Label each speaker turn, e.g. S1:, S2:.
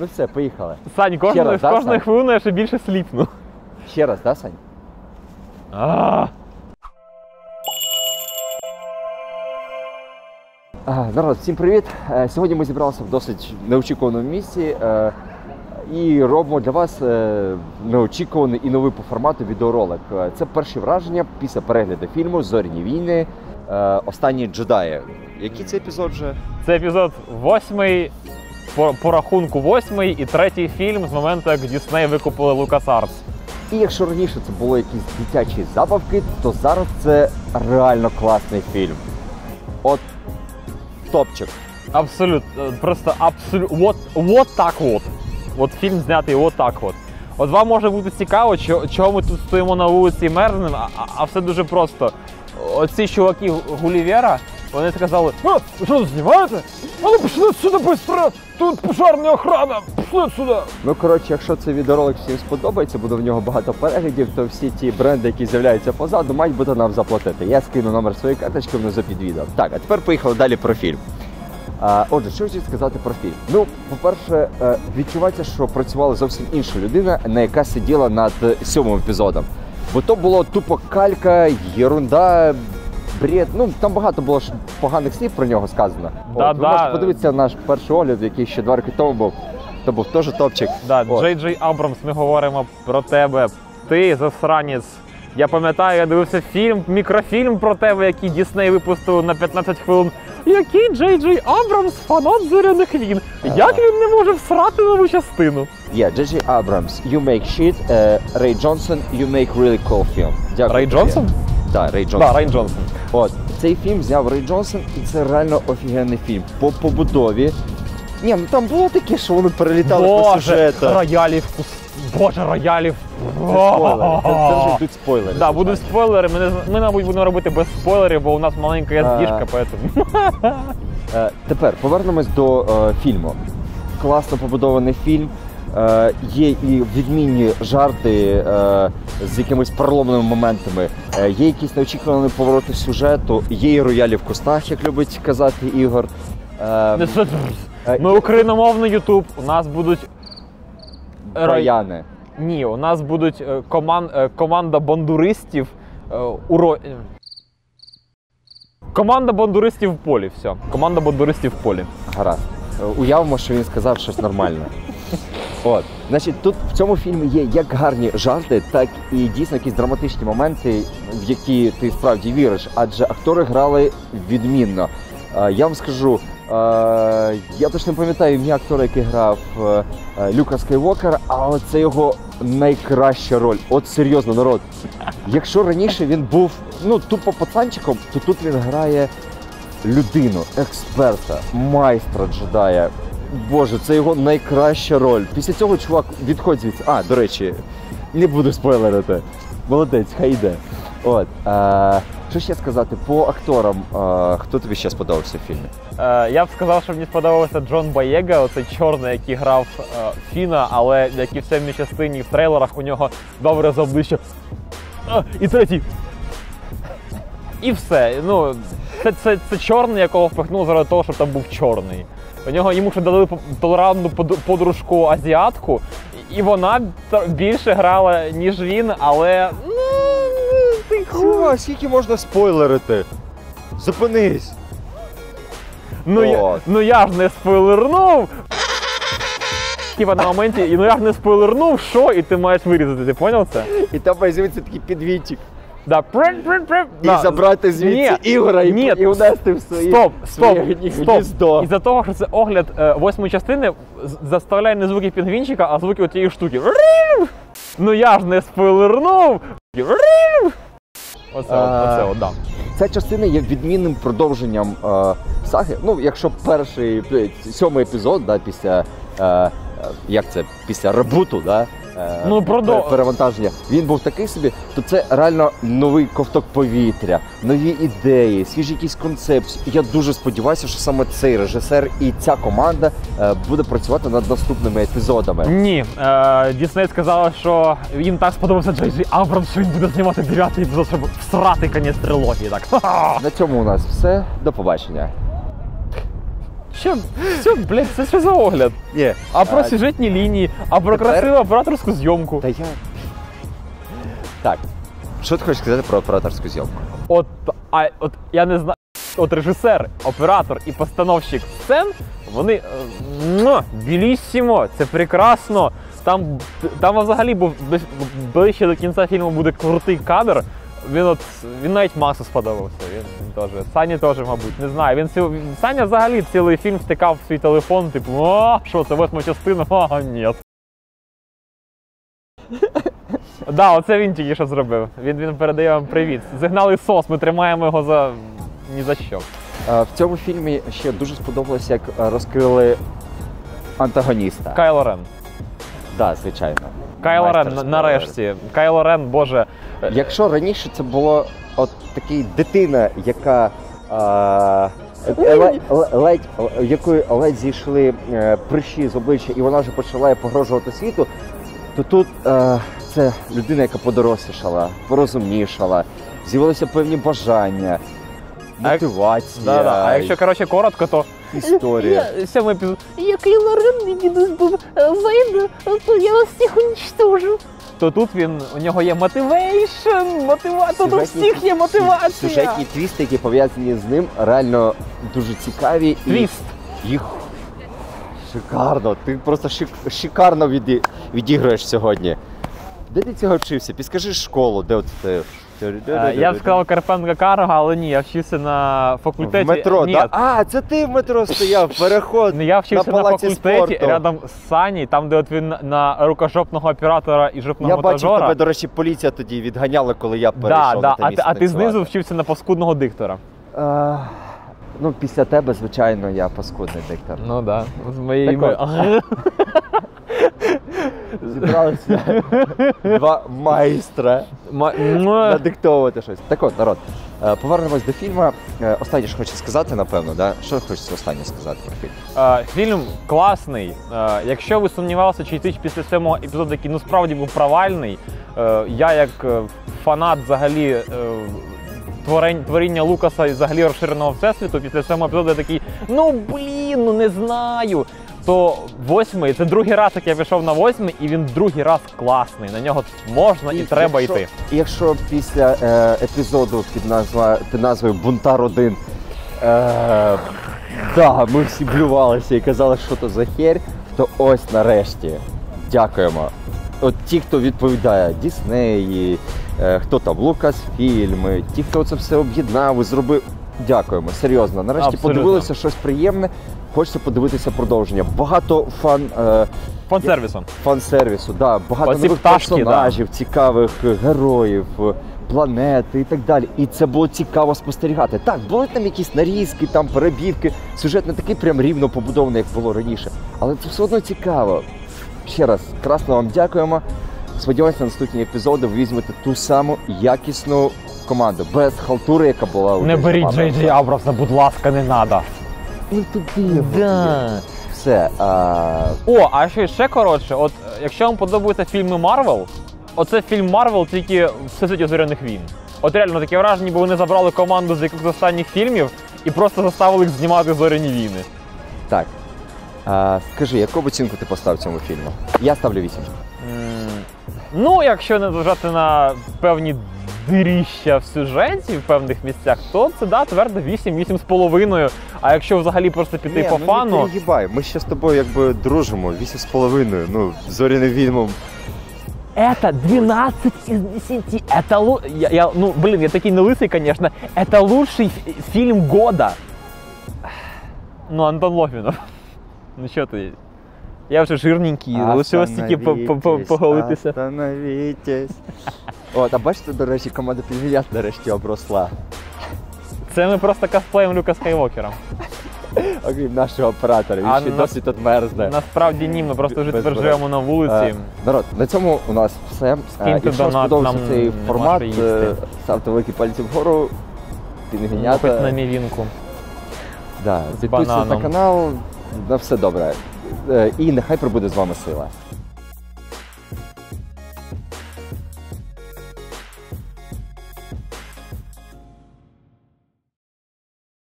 S1: Ну все, поїхали.
S2: Сань,
S1: Ще
S2: кожної,
S1: раз,
S2: з
S1: да,
S2: кожної
S1: Сань?
S2: хвилини я ще більше сліпну.
S1: Ще раз, да, Сань?
S2: А,
S1: А, народ, всім привіт! Е, Сьогодні ми зібралися в досить неочікуваному місці е, і робимо для вас е, неочікуваний і новий по формату відеоролик. Е, Це перші враження після перегляду фільму Зоряні війни. е, Останні джедаї. Який це епізод вже?
S2: Це епізод восьмий, по, по рахунку восьмий і третій фільм з моменту, як Дісней викупили LucasArts.
S1: І якщо раніше це було якісь дитячі забавки, то зараз це реально класний фільм. От топчик.
S2: Абсолютно, е, просто абсолютно. От, от так от. От фільм знятий от так от. От вам може бути цікаво, чого ми тут стоїмо на вулиці і мерзнемо, а- а все дуже просто. Оці чуваки Гулівера, вони сказали, а, ви що знімаєте? А ну пішли сюди швидко! Тут пожарна охрана! Пішли сюди!
S1: Ну коротше, якщо цей відеоролик всім сподобається, буде в нього багато переглядів, то всі ті бренди, які з'являються позаду, мають бути нам заплатити. Я скину номер своєї карточки внизу під відео. Так, а тепер поїхали далі про фільм. А, отже, що хочу сказати про фільм? Ну, по-перше, е, відчувається, що працювала зовсім інша людина, на яка сиділа над е, сьомим епізодом. Бо то було тупо калька, єрунда, бред. Ну там багато було ж поганих слів про нього сказано.
S2: Да,
S1: От, ви
S2: да.
S1: можете подивитися наш перший огляд, який ще два роки тому був. То був теж топчик.
S2: Да,
S1: От.
S2: Джей Джей Абрамс, ми говоримо про тебе. Ти засранець. Я пам'ятаю, я дивився фільм, мікрофільм про тебе, який Дісней випустив на 15 хвилин. Який Джей Джей Абрамс фанат зоряних війн. Як він не може всрати нову частину?
S1: Yeah, J.J. Abrams, you make shit. Uh, Ray Johnson, you make really cool film. Дякую.
S2: Рей
S1: тобі.
S2: Джонсон?
S1: Так, Рей Джонсон.
S2: Так, Рейн Джонсон.
S1: От цей фільм зняв Рей Джонсон, і це реально офігенний фільм. По побудові. Ні, ну там було таке, що вони перелітали по
S2: Боже,
S1: сюжету.
S2: роялів. Боже, роялів.
S1: Це спойлери. Це, це вже йдуть спойлери.
S2: Да, будуть спойлери. Ми, не ми, мабуть, будемо робити без спойлерів, бо у нас маленька
S1: А.
S2: яздішка, поэтому.
S1: Е, тепер повернемось до е, фільму. Класно побудований фільм. Е, є і відмінні жарти е, з якимись проломними моментами. Е, є якісь неочікувані повороти сюжету, є і роялі в кустах, як любить казати Ігор. Е,
S2: це-
S1: е,
S2: Ми україномовний Ютуб. У нас будуть рай- Ні, у нас будуть е, коман... команда бандуристів уро... Команда бандуристів в полі. Все. Команда бандуристів в полі.
S1: Гаразд. Уявимо, що він сказав щось нормальне. От, значить, тут в цьому фільмі є як гарні жарти, так і дійсно якісь драматичні моменти, в які ти справді віриш, адже актори грали відмінно. Е, Я вам скажу, е, я точно не пам'ятаю ім'я актора, який грав е, Люка Скайвокер, але це його найкраща роль. От серйозно, народ. Якщо раніше він був ну тупо пацанчиком, то тут він грає людину, експерта, майстра джедая. Боже, це його найкраща роль. Після цього чувак відходить. А, до речі, не буду спойлерити. Молодець, хай йде. От. Е, що ще сказати по акторам? Е, хто тобі ще сподобався в фільмі?
S2: Е, я б сказав, що мені сподобався Джон Боєга, оцей чорний, який грав е, Фіна, але як і в сьомій частині в трейлерах у нього добре за обличчя. А, і третій. І все. Ну, це, це, це чорний, якого впихнули заради того, щоб там був чорний. У нього йому ще дали толерантну подружку азіатку, і вона більше грала, ніж він, але. Ну, хуй.
S1: скільки можна спойлерити? Зупинись!
S2: Ну я, ну я ж не спойлернув. Типа на моменті, і ну я ж не спойлернув, що, і ти маєш вирізати, ти поняв це?
S1: І там з'явиться такий підвідчик.
S2: Да, прим, прим, прим.
S1: І
S2: Да.
S1: забрати звідси
S2: Ні,
S1: Ігора і,
S2: ні,
S1: і унести в свої,
S2: Стоп, стоп,
S1: гні-
S2: стоп.
S1: гніздо.
S2: Із-за того, що це огляд е, восьмої частини, заставляє не звуки пінгвінчика, а звуки отієї штуки. Рів! Ну я ж не спойлернув. Рів! Оце,
S1: А.
S2: оце, от, да.
S1: Ця частина є відмінним продовженням е, саги. Ну, якщо перший е, сьомий епізод, да, після е, е, як це, після ребуту, да, е,
S2: Ну,
S1: пере- перевантаження, він був такий собі, то це реально новий ковток повітря, нові ідеї, свіжі якісь концепції. І Я дуже сподіваюся, що саме цей режисер і ця команда е, буде працювати над наступними епізодами.
S2: Ні, е, Дісней сказала, що їм так сподобався Джей Джей Абрамс, що він буде знімати дев'ятий епізод, щоб всрати конець трилогії. Так.
S1: На цьому у нас все. До побачення.
S2: Що, що, блядь, це що за огляд?
S1: Ні.
S2: А про сюжетні лінії, а про
S1: Тепер-
S2: красиву операторську зйомку.
S1: Та я. Так. Що ти хочеш сказати про операторську зйомку?
S2: От, а, от я не знаю. От режисер, оператор і постановщик сцен, вони е, муа, біліссімо, це прекрасно. Там, там взагалі був ближ- ближче до кінця фільму буде крутий кадр. Він от він навіть Максу сподобався. Він, він теж. Сані теж, мабуть, не знаю. Він ціл, Саня взагалі цілий фільм втикав в свій телефон, типу, о, що це восьма частина? А, ні. Да, оце він тільки що зробив. Він, він передає вам привіт. Зігнали сос, ми тримаємо його за ні за що.
S1: Е, В цьому фільмі ще дуже сподобалося, як е, розкрили антагоніста.
S2: Кайло Рен.
S1: Да, звичайно.
S2: Кайло
S1: Майстер
S2: Рен, нарешті. Кайло Рен, боже.
S1: Якщо раніше це було от такий дитина, яка а, ледь, ледь, якої ледь зійшли е, прищі з обличчя, і вона вже почала погрожувати світу, то тут е, це людина, яка подорослішала, порозумнішала, з'явилися певні бажання, мотивація,
S2: Да, да. А якщо коротше коротко, то
S1: історія.
S2: Я, сьомий епізод.
S3: Я Кайло Рен, дідусь був е, то я вас всіх уничтожу.
S2: То тут він у нього є мотивейшн, мотивація. Тут у
S1: Сюжетні-
S2: всіх є мотивація.
S1: Сюжетні твісти, які пов'язані з ним, реально дуже цікаві. І
S2: Твіст.
S1: їх шикарно. Ти просто шик... шикарно віді... відіграєш сьогодні. Де ти цього вчився? Підскажи школу, де от ти.
S2: Е, Я б сказав Карпенка Карга, але ні, я вчився на факультеті.
S1: в метро,
S2: ні,
S1: да? А, це ти в метро стояв, переход.
S2: Ну, я вчився
S1: на
S2: на, факультеті
S1: спорту.
S2: рядом з Сані, там, де от він на рукожопного оператора і жопного
S1: Я бачив тебе, до речі, поліція тоді відганяла, коли я перейшов
S2: да,
S1: на
S2: да.
S1: те
S2: А
S1: місце
S2: а ти знизу вчився на паскудного диктора.
S1: А, ну, після тебе, звичайно, я паскудний диктор.
S2: Ну да, з моєї
S1: Так
S2: мо-
S1: Зібралися два майстра. Надиктовувати щось. Так от, народ, е, повернемось до фільму. Е, Останнє, що хочу сказати, напевно, да? що хочеться останнє сказати про фільм?
S2: Е, Фільм класний. Е, Якщо ви сумнівалися, чи йти після сьомого епізоду, який ну справді був провальний, е, я як фанат взагалі творіння Лукаса і взагалі розширеного всесвіту, після сьомого епізоду я такий, ну блін, ну не знаю. То восьмий, це другий раз, як я пішов на восьмий, і він другий раз класний. На нього можна і, треба
S1: якщо,
S2: йти.
S1: Якщо після е, епізоду під, назва, під назвою Бунтар 1 е, да, ми всі блювалися і казали, що то за херь, то ось нарешті. Дякуємо. От ті, хто відповідає Діснеї, е, хто там Лукасфільми, ті, хто це все об'єднав і зробив. Дякуємо, серйозно. Нарешті
S2: Абсолютно.
S1: подивилися щось приємне. Хочеться подивитися продовження. Багато фан. Е,
S2: Фан-сервісом.
S1: фан-сервісу, да, багато
S2: Оці
S1: нових
S2: пташки,
S1: персонажів, цікавих е, героїв, е, планети і так далі. І це було цікаво спостерігати. Так, були там якісь нарізки, там перебівки. Сюжет не такий прям рівно побудований, як було раніше. Але це все одно цікаво. Ще раз, красно вам дякуємо. Сподіваюся, на наступні епізоди ви візьмете ту саму якісну команду, без халтури, яка була у
S2: Не беріть. Джей Джей Абрамса, будь ласка, не треба.
S1: Туди, Все. А...
S2: О, а ще, ще коротше, от е, якщо вам подобаються фільми Марвел, оце фільм Марвел тільки в всесвіті зоряних війн. От реально таке враження, ніби вони забрали команду з якихось останніх фільмів і просто заставили їх знімати зоряні війни.
S1: Так. А, скажи, яку оцінку ти поставив цьому фільму? Я ставлю 8.
S2: М, Ну, якщо не зважати на певні диріща в сюжеті в певних місцях, то це да, твердо 8, 8 з половиною. А якщо взагалі просто піти по
S1: ну,
S2: фану.
S1: Не перегибай. Ми ще з тобою якби дружимо, 8 з половиною. Ну, зоряним вільмом.
S2: Это 12 из 10. Это лу... я, я, ну, блин, я такой не лысый, конечно. Это лучший фи- фильм года. Ну, Антон Логвинов. Ну що ти? Я вже жирненький, лишилось тільки по- по- по- поголитися.
S1: Остановітесь. От, а бачите, до речі, команда Підвіляс нарешті обросла.
S2: Це ми просто косплеїмо Люка Скайвокера.
S1: Окрім нашого оператора, він
S2: А
S1: ще
S2: на-
S1: досі тут мерзне.
S2: Насправді ні, ми просто вже
S1: Без
S2: тепер живемо на вулиці.
S1: Е, Народ, на цьому у нас все. Е,
S2: Скиньте
S1: Якщо вам
S2: донат,
S1: сподобався
S2: нам
S1: цей
S2: нема
S1: формат,
S2: що їсти.
S1: е, ставте великі пальці вгору,
S2: Ну, хоч на
S1: підгиняти.
S2: мівінку.
S1: Да, підписуйтесь на
S2: бананом.
S1: канал, на все добре. Е, І нехай прибуде з вами сила.